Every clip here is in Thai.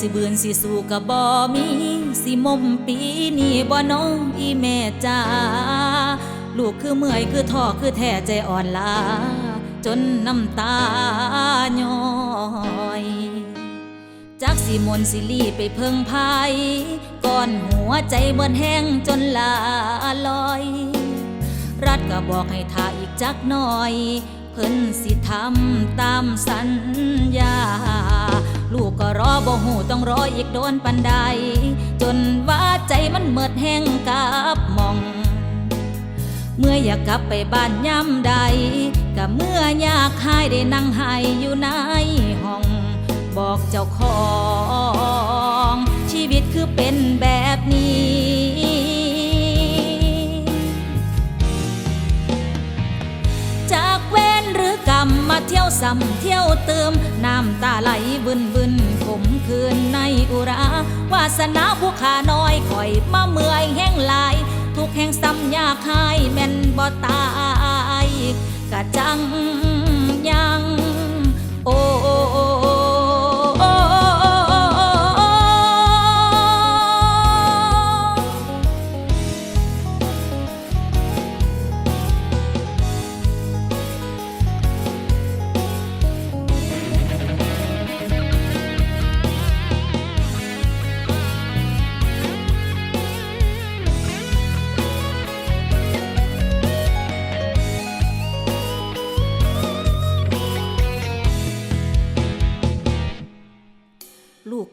สิเบือนสิสู่กับบ่มีสิมมปีนี่บ่น้องอีแม่จ้าลูกคือเมื่อยคือท้อคือแท้ใจอ่อนลาจนน้ำตาย้อยจักสิมนสิลีไปเพิ่งภัยก่อนหัวใจเบิ่นแห้งจนลาลอย รัฐก็บอกให้ทาอีกจักหน่อย เพิ่นสิทำตามสัญญา รอบ่หูต้องรออีกโดนปันใด จนว่าใจมันเมิดแห้งกับมอง เมื่ออยากกลับไปบ้านย่ำใดก็เมื่ออยากหายได้นั่งหายอยู่ในห้อง บอกเจ้าของ ชีวิตคือเป็นแบบนี้จากเว้นหรือกรรมมาเที่ยวซ้ำเที่ยวเติม น้ำตาไหลบึนบึน สนาผู้ขาน้อยคอยมาเมื่อยแห้งหลาย ทุกแห่งซ้ำยากหายแม่นบ่ตายกะจังยัง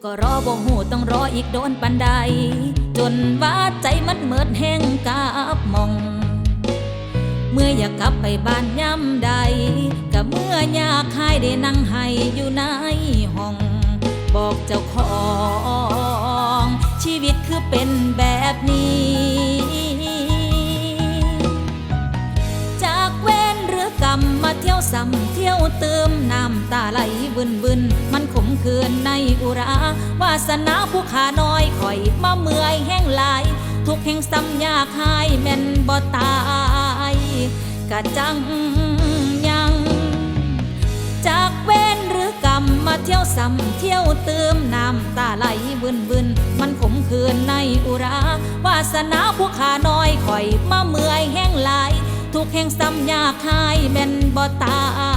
ก็รอบ่หูต้องรออีกโดนปันใด จนว่าใจมันเมิดแห้งกับมอง เมื่ออยากกลับไปบ้านย่ำใดก็เมื่ออยากหายได้นั่งให้อยู่ในห้อง บอกเจ้าของ ชีวิตคือเป็นแบบนี้จากเว้นหรือกรรมมาเที่ยวซ้ำเที่ยวเติมนำตาไหลบึนบึนมันขมคืนในอุราวาสนาผู้ขาน้อยคอยมาเมื่อยแห้งหลาย ทุกแห่งซ้ำยากหายแม่นบ่ตายกะจังยังจากเว้นหรือกรรมมาเที่ยวซ้ำเที่ยวเติมน้ำตาไหลบึนบึนมันขมคืนในอุราวาสนาผู้ขาน้อยคอยมาเมื่อยแห้งหลาย ทุกแห่งซ้ำยากหายแม่นบ่ตาย